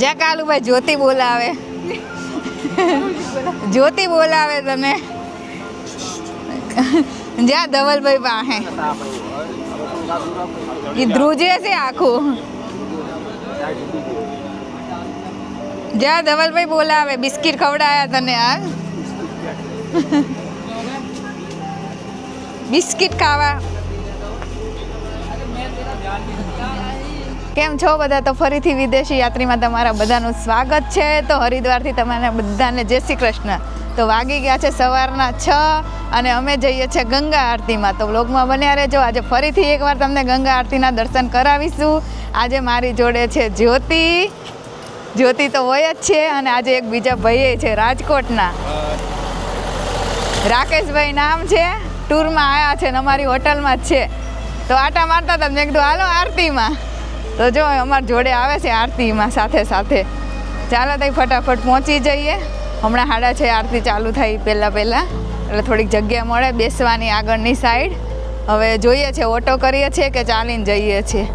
જ્યાં કાલુભાઈ જ્યોતિ બોલાવે. જ્યોતિ બોલાવે તને જ્યાં ધવલભાઈ પાસે એ ધ્રુજે છે આખું. જ્યાં ધવલભાઈ બોલાવે, બિસ્કિટ ખવડાયા તને આ બિસ્કિટ ખાવા કેમ છો બધા? તો ફરીથી વિદેશી યાત્રીમાં તમારા બધાનું સ્વાગત છે. તો હરિદ્વારથી તમારા બધાને જય શ્રી કૃષ્ણ. તો વાગી ગયા છે સવારના છ અને અમે જઈએ છીએ ગંગા આરતીમાં. તો બ્લોગમાં બન્યા રહેજો. આજે ફરીથી એકવાર તમને ગંગા આરતીના દર્શન કરાવીશું. આજે મારી જોડે છે જ્યોતિ. જ્યોતિ તો હોય જ છે અને આજે એક બીજા ભાઈએ છે રાજકોટના. રાકેશભાઈ નામ છે. ટૂરમાં આવ્યા છે ને અમારી હોટલમાં જ છે. તો આટા મારતા હતા. મેં કીધું, હાલો આરતીમાં. તો જો અમારી જોડે આવે છે આરતીમાં સાથે સાથે. ચાલો તઈ ફટાફટ પહોંચી જઈએ. હમણાં હાડા છે, આરતી ચાલુ થઈ પહેલાં પહેલાં. એટલે થોડીક જગ્યા મળે બેસવાની આગળની સાઈડ હવે જોઈએ છે ઓટો કરીએ છીએ કે ચાલીને જઈએ છીએ?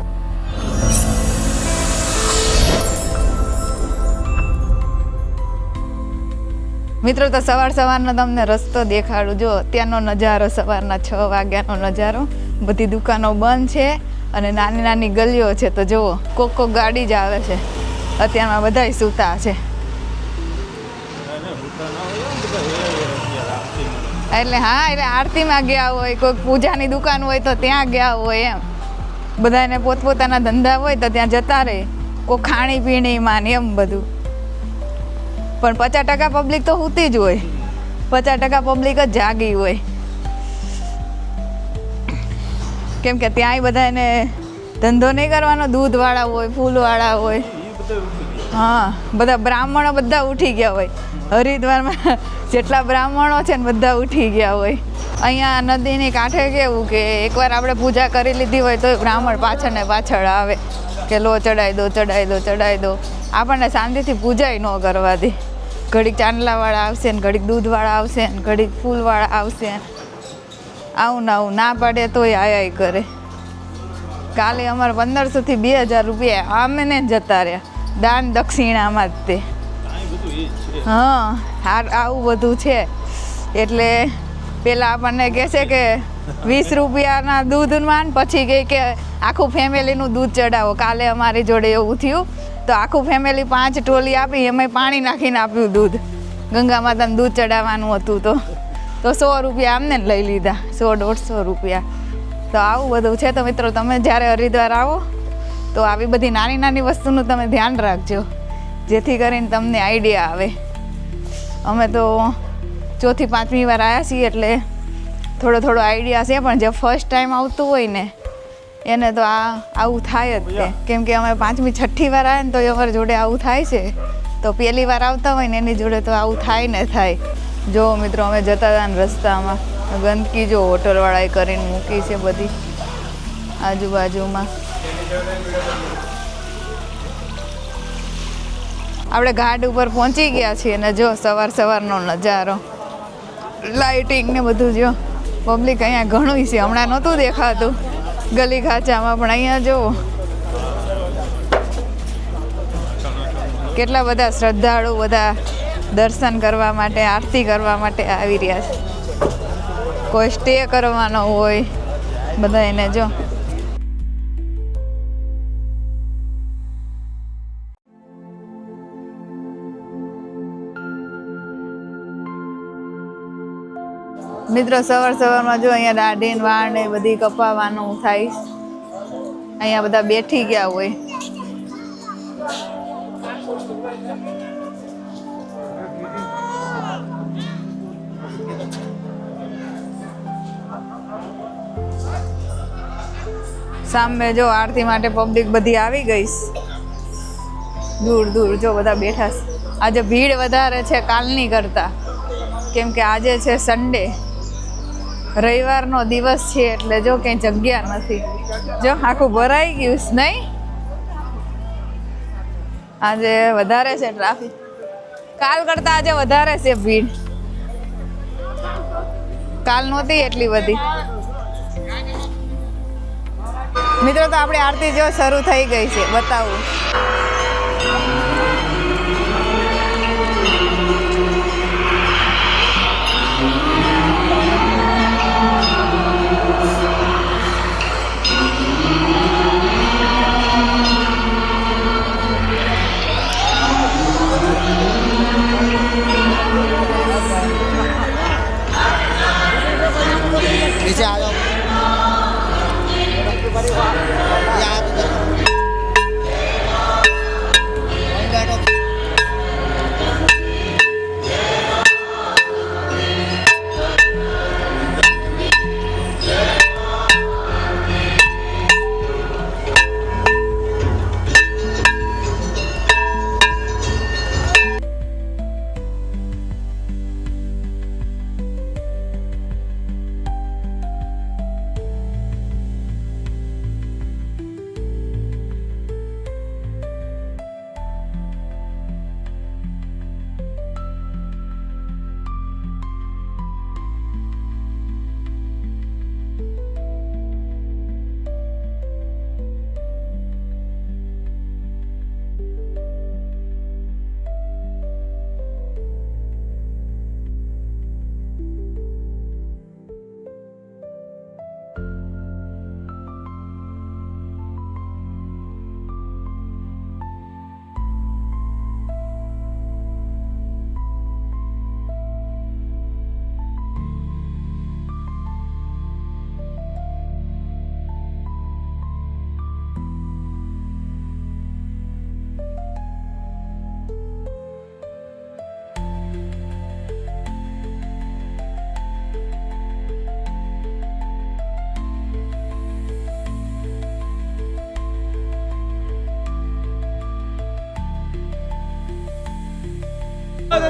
મિત્રો, તો સવાર સવારનો તમને રસ્તો દેખાડું. જો અત્યારનો નજારો, સવારના છ વાગ્યાનો નજારો. બધી દુકાનો બંધ છે. અને નાની નાની ગલીઓ છે તો જુઓ, કોક કોક ગાડી જ આવે છે. અત્યારમાં બધાય સૂતા છે. એટલે હા, એટલે આરતીમાં ગયા હોય, કોઈક પૂજાની દુકાન હોય તો ત્યાં ગયા હોય એમ. બધાને પોતપોતાના ધંધા હોય તો ત્યાં જતા રહે. કોઈ ખાણી પીણીમાં ને એમ બધું. પણ પચાસ ટકા પબ્લિક તો સૂતી જ હોય. પચાસ ટકા પબ્લિક જ જાગી હોય. કેમ કે ત્યાંય બધાને ધંધો નહીં કરવાનો, દૂધવાળા હોય, ફૂલવાળા હોય. હા, બધા બ્રાહ્મણો બધા ઉઠી ગયા હોય. હરિદ્વારમાં જેટલા બ્રાહ્મણો છે ને બધા ઉઠી ગયા હોય. અહીંયા નદીની કાંઠે કેવું કે એકવાર આપણે પૂજા કરી લીધી હોય તો બ્રાહ્મણ પાછળ ને પાછળ આવે. કે લો ચડાવી દો ચડાવી દો ચડાવી દો. આપણને શાંતિથી પૂજાય ન કરવા દે ઘડીક ચાંદલાવાળા આવશે ને ઘડીક દૂધવાળા આવશે ને ઘડીક ફૂલવાળા આવશે આવું ને આવું ના પાડે તોય આયા કરે. કાલે અમારે પંદરસોથી બે હજાર રૂપિયા આમે જતા રહ્યા. દાન દક્ષિણામાં જ તે. હા હા આવું બધું છે. એટલે પેલા આપણને કહે છે કે વીસ રૂપિયાના દૂધમાં પછી કહે કે આખું ફેમિલીનું દૂધ ચડાવો. કાલે અમારી જોડે એવું થયું. તો આખું ફેમિલી પાંચ ટોલી આપી એમાં પાણી નાખીને આપ્યું દૂધ. ગંગા માતાને દૂધ ચડાવવાનું હતું તો. તો સો રૂપિયા આમને લઈ લીધા સો દોઢસો રૂપિયા. તો આવું બધું છે તો મિત્રો તમે જ્યારે હરિદ્વાર આવો તો આવી બધી નાની નાની વસ્તુનું તમે ધ્યાન રાખજો જેથી કરીને તમને આઈડિયા આવે. અમે તો ચોથી પાંચમી વાર આવ્યા છીએ એટલે થોડો થોડો આઈડિયા છે પણ જે ફર્સ્ટ ટાઈમ આવતું હોય ને એને તો આ આવું થાય જ છે કેમ કે અમે પાંચમી છઠ્ઠી વાર આવે ને તો અમારી જોડે આવું થાય છે. તો પહેલી વાર આવતા હોય ને એની જોડે તો આવું થાય ને થાય. જો મિત્રો, અમે જતા હતા ને રસ્તામાં. ગંદકી જો હોટલવાળાએ કરીને મૂકી છે બધી આજુબાજુમાં. આપણે ઘાટ ઉપર પહોંચી ગયા છીએ અને જો સવાર સવારનો નજારો. લાઇટિંગ ને બધું જો. પબ્લિક અહીંયા ઘણું છે, હમણાં નહોતું દેખાતું. ગલી ખાચામાં પણ અહીંયા જુઓ કેટલા બધા શ્રદ્ધાળુ, બધા દર્શન કરવા માટે, આરતી કરવા માટે આવી રહ્યા છે. કોઈ સ્ટે કરવાનો હોય, બધા એને જો. મિત્રો, સવાર સવારમાં જો અહીંયા દાઢી વાળ ને બધી કપાવાનું થાય. અહીંયા બધા બેઠી ગયા હોય. સામે જો આરતી માટે પબ્લિક બધી આવી ગઈ. દૂર દૂર જો બધા બેઠા આજે ભીડ વધારે છે કાલની કરતા. કેમ કે આજે છે સન્ડે રવિવારનો દિવસ છે એટલે જો કંઈ જગ્યા નથી. જો આખું ભરાઈ ગયું છે નહીં? આજે વધારે છે ટ્રાફિક કાલ કરતા આજે વધારે છે ભીડ. કાલ નહોતી એટલી બધી. મિત્રો તો આપણી આરતી જો શરૂ થઈ ગઈ છે. બતાવું.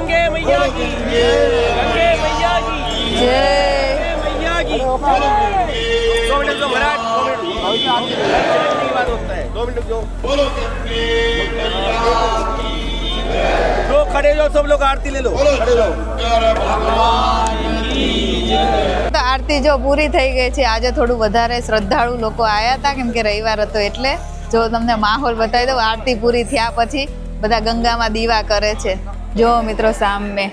गंगे मैया की गंगे मैया की જય मैया की दो मिनट दो महाराज दो मिनट की बात होता है दो मिनट दो लोग खड़े हो सब लोग आरती ले लो खड़े हो તો આરતી જો પૂરી થઈ ગઈ છે આજે થોડું વધારે શ્રદ્ધાળુ લોકો આવ્યા હતા કેમ કે રવિવાર હતો એટલે જો તમને માહોલ બતાવી દઉં આરતી પૂરી થયા પછી બધા ગંગામાં દીવા કરે છે જો મિત્રો સામે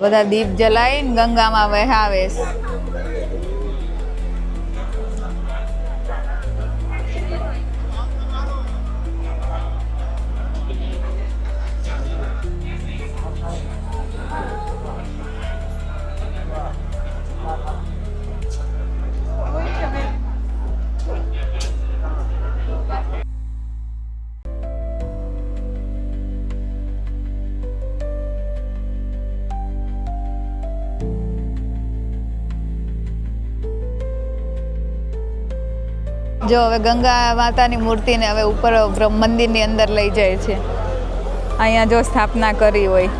બધા દીપ જલાઈને ગંગામાં વહાવે. જો હવે ગંગા માતાની મૂર્તિને હવે ઉપર મંદિરની અંદર લઈ જાય છે. અહીંયા જો સ્થાપના કરી હોય.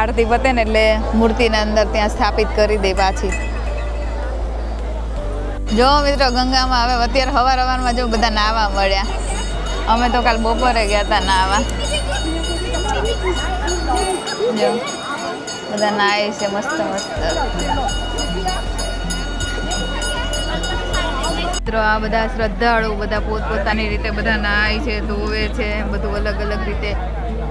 આરતી પતે ને એટલે મૂર્તિને અંદર ત્યાં સ્થાપિત કરી દે પાછી. જો મિત્રો ગંગામાં હવે અત્યારે હવાર હવારમાં જો બધા નાવા મળ્યા. અમે તો કાલ બપોરે ગયા હતા નાવા. જો, બધા નાય છે, મસ્ત મસ્ત. મિત્રો, આ બધા શ્રદ્ધાળુ બધા પોતપોતાની રીતે બધા નાય છે, ધોવે છે, બધું અલગ અલગ રીતે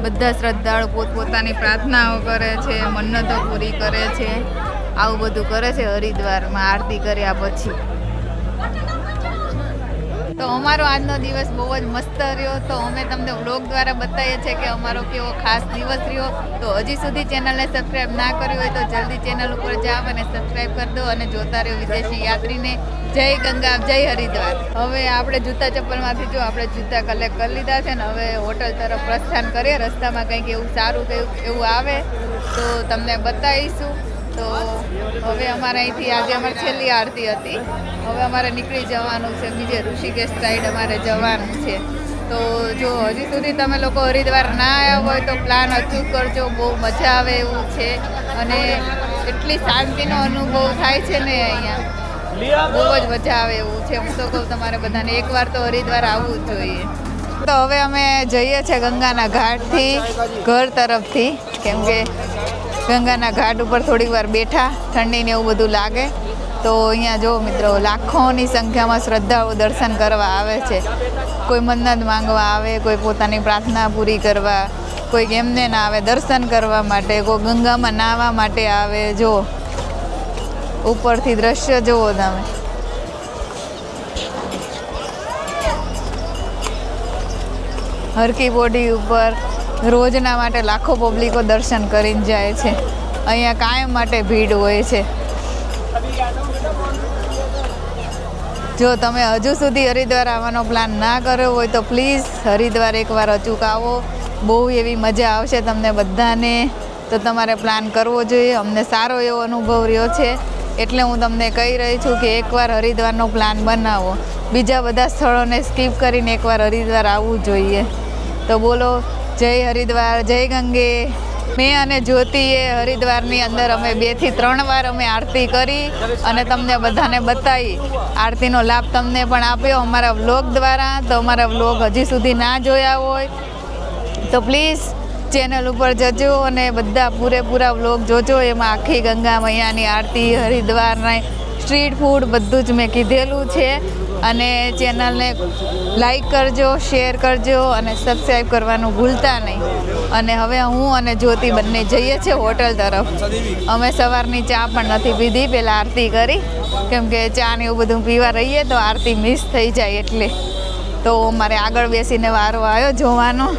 બધા શ્રદ્ધાળુ પોતપોતાની પ્રાર્થનાઓ કરે છે, મન્નતો પૂરી કરે છે. આવું બધું કરે છે હરિદ્વારમાં, આરતી કર્યા પછી. તો અમારો આજનો દિવસ બહુ જ મસ્ત રહ્યો. તો અમે તમને વ્લોગ દ્વારા બતાવીએ છીએ કે અમારો કેવો ખાસ દિવસ રહ્યો. તો હજી સુધી ચેનલને સબસ્ક્રાઈબ ના કર્યું હોય તો જલ્દી ચેનલ ઉપર જાઓ અને સબસ્ક્રાઈબ કરી દો અને જોતા રહ્યો વિદેશી યાત્રીને. જય ગંગા, જય હરિદ્વાર. હવે આપણે જૂતા ચપ્પલમાંથી જો આપણે જૂતા કલેક્ટ કરી લીધા છે ને હવે હોટલ તરફ પ્રસ્થાન કરીએ. રસ્તામાં કંઈક એવું સારું કંઈક એવું આવે તો તમને બતાવીશું. તો હવે અમારે અહીંથી આજે અમારી છેલ્લી આરતી હતી. હવે અમારે નીકળી જવાનું છે બીજે ઋષિકેશ સાઈડ અમારે જવાનું છે. તો જો હજી સુધી તમે લોકો હરિદ્વાર ના આવ્યા હોય તો પ્લાન અચૂક કરજો. બહુ મજા આવે એવું છે. અને એટલી શાંતિનો અનુભવ થાય છે ને અહીંયા. બહુ જ મજા આવે એવું છે. હું તો કહું તમારે બધાને એકવાર તો હરિદ્વાર આવવું જ જોઈએ. તો હવે અમે જઈએ છીએ ગંગાના ઘાટથી ઘર તરફથી. કેમ કે ગંગાના ઘાટ ઉપર થોડીક વાર બેઠા ઠંડીને એવું બધું લાગે. તો અહીંયા જો મિત્રો, લાખોની સંખ્યામાં શ્રદ્ધાળુ દર્શન કરવા આવે છે. કોઈ મન્નત માંગવા આવે, કોઈ પોતાની પ્રાર્થના પૂરી કરવા કોઈ એમને ના આવે દર્શન કરવા માટે, કોઈ ગંગામાં નાહવા માટે આવે. જો, ઉપરથી દ્રશ્ય જુઓ તમે. હરકી બોડી ઉપર રોજના માટે લાખો પબ્લિકો દર્શન કરીને જાય છે. અહીંયા કાયમ માટે ભીડ હોય છે. જો તમે હજુ સુધી હરિદ્વાર આવવાનો પ્લાન ના કર્યો હોય તો પ્લીઝ હરિદ્વાર એકવાર અચૂક આવો બહુ એવી મજા આવશે તમને બધાને. તો તમારે પ્લાન કરવો જોઈએ. અમને સારો એવો અનુભવ રહ્યો છે. એટલે હું તમને કહી રહી છું કે એકવાર હરિદ્વારનો પ્લાન બનાવો. બીજા બધા સ્થળોને સ્કીપ કરીને એકવાર હરિદ્વાર આવવું જોઈએ. તો બોલો જય હરિદ્વાર, જય ગંગે. મેં અને જ્યોતિએ હરિદ્વારની અંદર અમે બેથી ત્રણ વાર અમે આરતી કરી અને તમને બધાને બતાવી. આરતીનો લાભ તમને પણ આપ્યો અમારા વ્લોગ દ્વારા. તો અમારા વ્લોગ હજી સુધી ના જોયા હોય તો પ્લીઝ ચેનલ ઉપર જજો અને બધા પૂરેપૂરા વ્લોગ જોજો. એમાં આખી ગંગા મૈયાની આરતી, હરિદ્વારના સ્ટ્રીટ ફૂડ બધું જ મેં કીધેલું છે. અને ચેનલને લાઈક કરજો, શેર કરજો અને સબસ્ક્રાઈબ કરવાનું ભૂલતા નહીં. અને હવે હું અને જ્યોતિ બંને જઈએ છીએ હોટલ તરફ. અમે સવારની ચા પણ નથી પીધી પહેલાં આરતી કરી. કેમ કે ચા ને એવું બધું પીવા રહીએ તો આરતી મિસ થઈ જાય એટલે. તો મારે આગળ બેસીને વારો આવ્યો જોવાનો.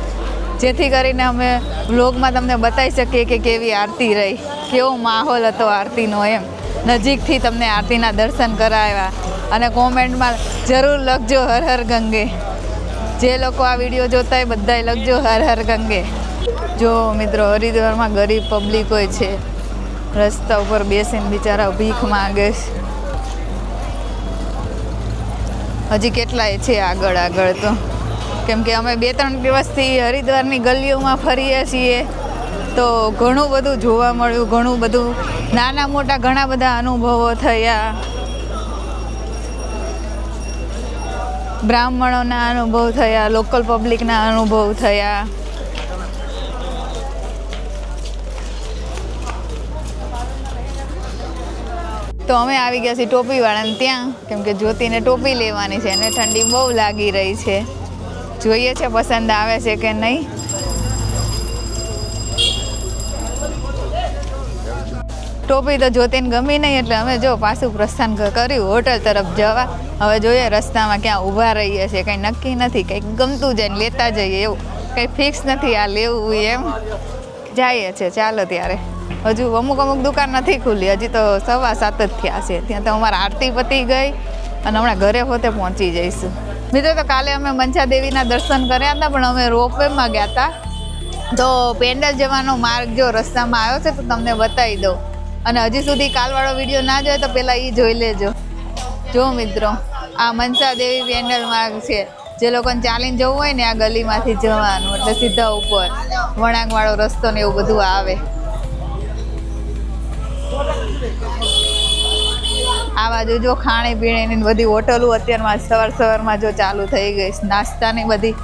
જેથી કરીને અમે વ્લોગમાં તમને બતાવી શકીએ કે કેવી આરતી રહી, કેવો માહોલ હતો આરતીનો એમ. નજીકથી તમને આરતીના દર્શન કરાવ્યા. અને કોમેન્ટમાં જરૂર લખજો હર હર ગંગે. જે લોકો આ વીડિયો જોતા હોય બધાય લખજો હર હર ગંગે. જો મિત્રો, હરિદ્વારમાં ગરીબ પબ્લિક હોય છે. રસ્તા ઉપર બેસીને બિચારા ભીખ માગે છે. હજી કેટલાય છે આગળ આગળ તો. કેમ કે અમે બે ત્રણ દિવસથી હરિદ્વારની ગલીઓમાં ફરીએ છીએ. તો ઘણું બધું જોવા મળ્યું, ઘણું બધું નાના મોટા ઘણા બધા અનુભવો થયા. બ્રાહ્મણોના અનુભવ થયા, લોકલ પબ્લિકના અનુભવ થયા. તો અમે આવી ગયા છીએ ટોપીવાળાને ત્યાં, કેમ કે જ્યોતિને ટોપી લેવાની છે અને ઠંડી બહુ લાગી રહી છે. જોઈએ છે પસંદ આવે છે કે નહીં. ટોપી તો જોતીને ગમી નહીં એટલે અમે જો પાછું પ્રસ્થાન કર્યું, હોટલ તરફ જવા. હવે જોઈએ રસ્તામાં ક્યાં ઊભા રહીએ છીએ, કંઈ નક્કી નથી, કંઈક ગમતું જાય લેતા જઈએ એવું. કંઈ ફિક્સ નથી આ લેવું એમ. જઈએ છે, ચાલો ત્યારે. હજુ અમુક અમુક દુકાન નથી ખુલી, હજી તો સવા સાત જ થયા છે. ત્યાં તો અમારા આરતી પતી ગઈ અને હમણાં ઘરે પોતે પહોંચી જઈશું. મિત્રો, તો કાલે અમે મંચા દેવીના દર્શન કર્યા હતા, પણ અમે રોપવેમાં ગયા હતા. તો પેન્ડલ જવાનો માર્ગ જો રસ્તામાં આવ્યો છે, તો તમને બતાવી દઉં. અને હજી સુધી કાલવાળો વીડિયો ના જોયો તો પહેલાં એ જોઈ લેજો. જો મિત્રો, આ મનસા દેવી પેન્ડલ માર્ગ છે. જે લોકોને ચાલીને જવું હોય ને આ ગલીમાંથી જવાનું, એટલે સીધા ઉપર. વળાંકવાળો રસ્તો ને એવું બધું આવે. આ બાજુ જો ખાણી પીણીની બધી હોટલો અત્યારમાં સવાર સવારમાં જો ચાલુ થઈ ગઈ નાસ્તાની બધી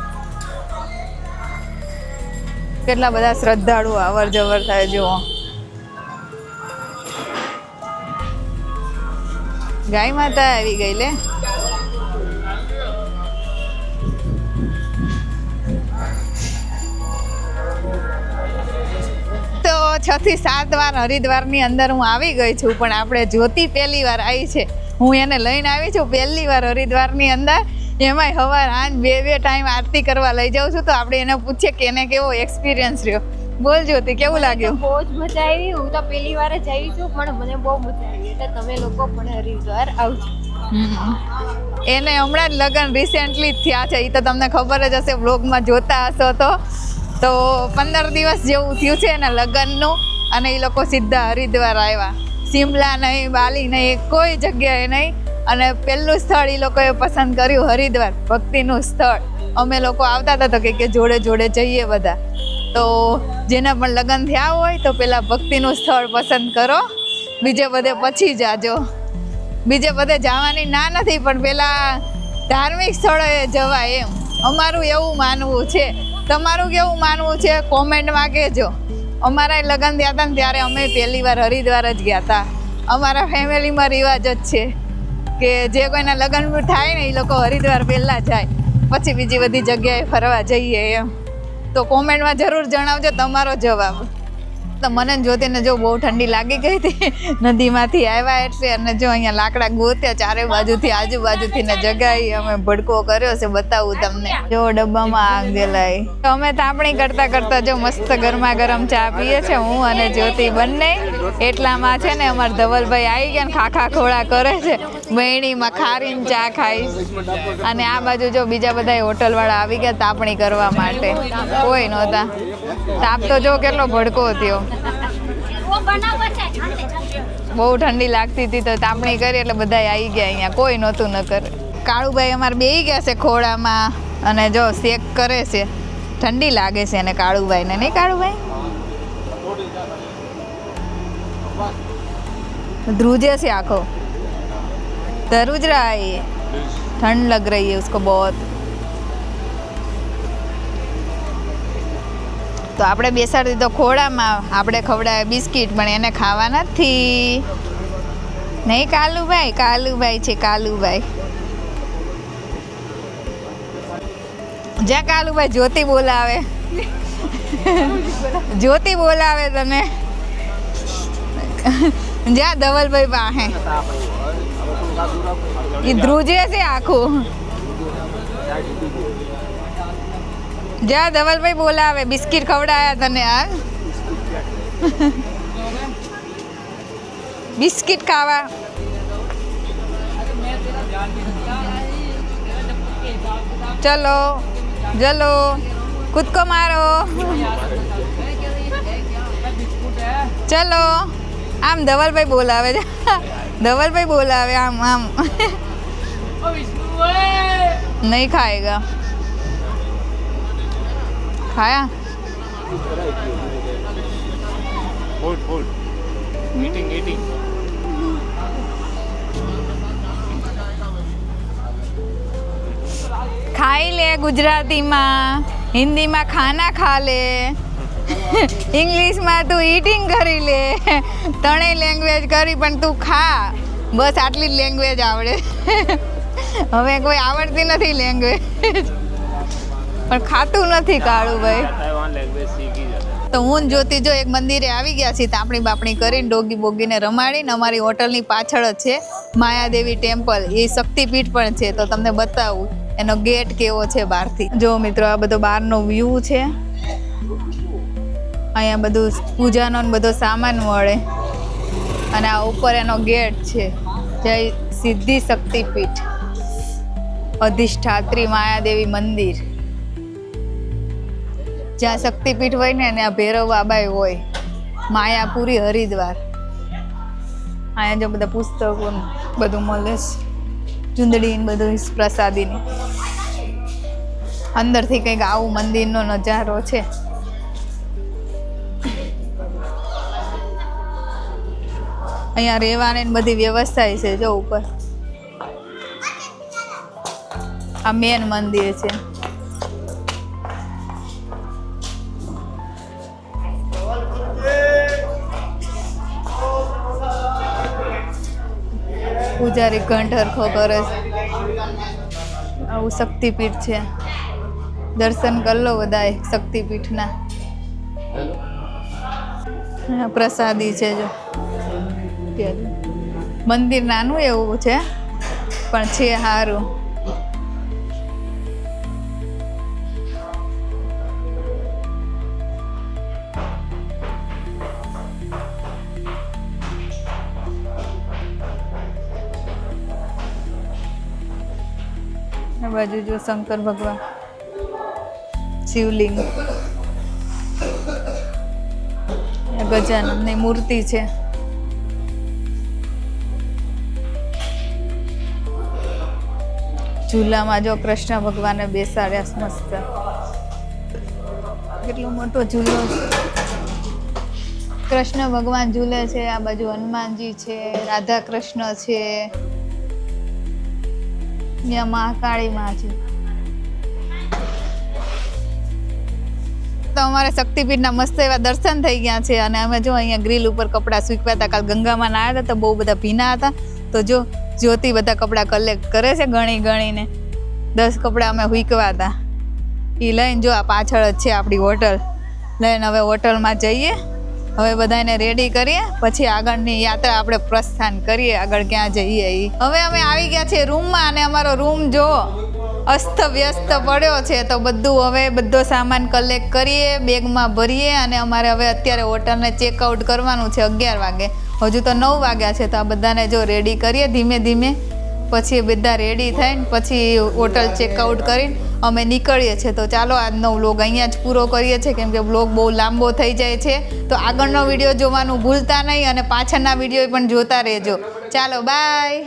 કેટલા બધા શ્રદ્ધાળુઓ અવર જવર થાય જુઓ. ગાય માતા આવી ગઈ લે. તો છ થી સાત વાર હરિદ્વારની અંદર હું આવી ગઈ છું, પણ આપણે જ્યોતિ પહેલી વાર આવી છે. હું એને લઈને આવી છું, પહેલી વાર હરિદ્વારની અંદર. એમાંય હવાર આજ બે બે ટાઈમ આરતી કરવા લઈ જાઉં છું, તો આપણે એને પૂછીએ કે એને કેવો એક્સપિરિયન્સ રહ્યો. બોલ જ્યોતિ કેવું લાગ્યું? બહુ જ મજા આવી. હું તો પહેલી વાર જ આવી છું પણ મને બહુ મજા આવી એટલે તમે લોકો પણ હરિદ્વાર આવજો. એને હમણાં જ લગ્ન રિસેન્ટલી જ થયા છે. એ તો તમને ખબર જ હશે વ્લોગમાં જોતા હશો તો. તો પંદર દિવસ જેવું થયું છે એના લગ્નનું અને એ લોકો સીધા હરિદ્વાર આવ્યા. શિમલા નહીં બાલી નહીં કોઈ જગ્યાએ નહીં. અને પહેલું સ્થળ એ લોકોએ પસંદ કર્યું હરિદ્વાર. ભક્તિનું સ્થળ. અમે લોકો આવતા હતા તો કે જોડે જોડે જઈએ બધા. તો જેના પણ લગ્ન થયા હોય તો પહેલાં ભક્તિનું સ્થળ પસંદ કરો. બીજે બધે પછી જાજો. બીજે બધે જવાની ના નથી, પણ પેલા ધાર્મિક સ્થળોએ જવાય એમ. અમારું એવું માનવું છે. તમારું કેવું માનવું છે? કોમેન્ટમાં કહેજો. અમારા લગ્ન થયા હતા ને ત્યારે અમે પહેલી વાર હરિદ્વાર જ ગયા હતા. અમારા ફેમિલીમાં રિવાજ જ છે કે જે કોઈના લગ્ન થાય ને એ લોકો હરિદ્વાર પહેલાં જાય. પછી બીજી બધી જગ્યાએ ફરવા જઈએ એમ. તો કોમેન્ટમાં જરૂર જણાવજો તમારો જવાબ. તો મને ને જોતીને જો બહુ ઠંડી લાગી ગઈ હતી, નદીમાંથી આવ્યા એટલે અને જો અહીંયા લાકડા ગોત્યા ચારે બાજુથી, આજુબાજુથી ને જગાઈ, અમે ભડકો કર્યો છે બતાવું તમને. જો ડબ્બામાં આગ જલાઈ. તો અમે તાપણી કરતા કરતા જો મસ્ત ગરમા ગરમ ચા પીએ છે, હું અને જ્યોતિ બંને. એટલામાં છે ને અમારા ધવલભાઈ આવી ગયા ને ખાખા ખોળા કરે છે, બહેણીમાં ખારીને ચા ખાઈશ અને આ બાજુ જો બીજા બધા હોટલવાળા આવી ગયા તાપણી કરવા માટે. કોઈ નહોતા. તાપ તો જો કેટલો ભડકો થયો. બહુ ઠંડી લાગતી હતી તો તાપણી કરી એટલે બધા આવી ગયા અહીંયા. કોઈ નહોતું ન કરે કાળુભાઈ અમારે બે ગયા છે ખોળામાં અને જો શેક કરે છે. ઠંડી લાગે છે અને કાળુભાઈને. નહીં કાળુભાઈ? ધ્રુજે છે આખો. ધ્રુજ રહા ઠંડ લગ રહી હૈ ઉસકો બહુ તો આપણે બેસાડી દીધો ખોળામાં. આપણે ખવડાવે બિસ્કિટ, પણ એને ખાવા નથી. નહીં, કાલુભાઈ? કાલુભાઈ છે, કાલુભાઈ. જ્યાં કાલુભાઈ જ્યોતિ બોલાવે. જ્યોતિ બોલાવે તને. જ્યાં ધવલભાઈ પાસે. એ ધ્રુજે છે આખું. જ્યાં ધવલભાઈ બોલાવે. બિસ્કિટ ખવડાયા તને આ બિસ્કિટ ખાવા. ચલો ચલો કૂદકો મારો. ચલો. આમ ધવલભાઈ બોલાવે છે. ધવલભાઈ બોલાવે આમ આમ. નહીં ખાएगा ખાયા? Hold, hold. Eating, eating. ખાઈ લે ગુજરાતીમાં. હિન્દીમાં ખાના ખા લે. ઇંગ્લિશમાં તું ઈટિંગ કરી લે. ત્રણેય લેંગ્વેજ કરી પણ તું ખા. બસ આટલી જ લેંગ્વેજ આવડે. હવે કોઈ આવડતી નથી લેંગ્વેજ પણ ખાતું નથી કાળું ભાઈ. તો હું જોતી જો એક મંદિરે આવી ગયા છીએ તાપણી બાપણી કરીને ડોગી બોગીને રમાડીને અમારી હોટલની પાછળ જ છે માયાદેવી ટેમ્પલ. એ શક્તિપીઠ પણ છે તો તમને બતાવું એનો ગેટ કેવો છે બહારથી. જો મિત્રો આ બધો બહારનો વ્યૂ છે. અહીંયા બધું પૂજાનો બધો સામાન મળે. અને આ ઉપર એનો ગેટ છે. જય સિદ્ધિ શક્તિપીઠ. અધિષ્ઠાત્રી માયાદેવી મંદિર. જ્યાં શક્તિપીઠ હોય ને ત્યાં ભૈરવ બાબાએ હોય. માયાપુરી હરિદ્વાર. અહીંયા જો બધા પુસ્તકો બધું મળે છે. ચૂંદડી બધું પ્રસાદીની. અંદરથી કંઈક આવું મંદિરનો નજારો છે. અહીંયા રહેવાની બધી વ્યવસ્થા છે જો ઉપર. આ મેન મંદિર છે. પૂજારી ઘંટ હરખો કરે છે. આવું શક્તિપીઠ છે. દર્શન કરી લો બધાએ શક્તિપીઠના. પ્રસાદી છે જો. મંદિર નાનું એવું છે, પણ છે સારું. બાજુ જો શંકર ભગવાન, શિવલિંગ ગજાનંદની મૂર્તિ છે. ઝૂલામાં જો કૃષ્ણ ભગવાને બેસાડ્યા મસ્ત. કેટલો મોટો ઝૂલો કૃષ્ણ ભગવાન ઝૂલે છે, આ બાજુ હનુમાનજી છે રાધા કૃષ્ણ છે. ત્યાં મહાકાળી માં છે. તો અમારે શક્તિપીઠના મસ્ત એવા દર્શન થઈ ગયા છે અને અમે જો અહીંયા ગ્રીલ ઉપર કપડાં સૂકવ્યા હતા કાલ ગંગામાં નાયા હતા, તો બહુ બધા ભીના હતા. તો જો જ્યોતિ બધા કપડાં કલેક્ટ કરે છે ગણી ગણીને. દસ કપડાં અમે હુકવા હતા એ લઈને જો આ પાછળ જ છે આપણી હોટલ. લઈને હવે હોટલમાં જઈએ. હવે બધાને રેડી કરીએ. પછી આગળની યાત્રા આપણે પ્રસ્થાન કરીએ. આગળ ક્યાં જઈએ એ હવે અમે આવી ગયા છીએ રૂમમાં અને અમારો રૂમ જો અસ્ત વ્યસ્ત પડ્યો છે, તો બધું હવે બધો સામાન કલેક્ટ કરીએ, બેગમાં ભરીએ અને અમારે હવે અત્યારે હોટલને ચેકઆઉટ કરવાનું છે અગિયાર વાગે. હજુ તો નવ વાગ્યા છે, તો આ બધાને જો રેડી કરીએ ધીમે ધીમે. પછી બધા રેડી થઈને પછી હોટલ ચેકઆઉટ કરીને અમે નીકળીએ છીએ. તો ચાલો, આજનો વ્લોગ અહીંયા જ પૂરો કરીએ છીએ. કેમ કે વ્લોગ બહુ લાંબો થઈ જાય છે. તો આગળનો વીડિયો જોવાનું ભૂલતા નહીં અને પાછળના વીડિયો પણ જોતા રહેજો. ચાલો બાય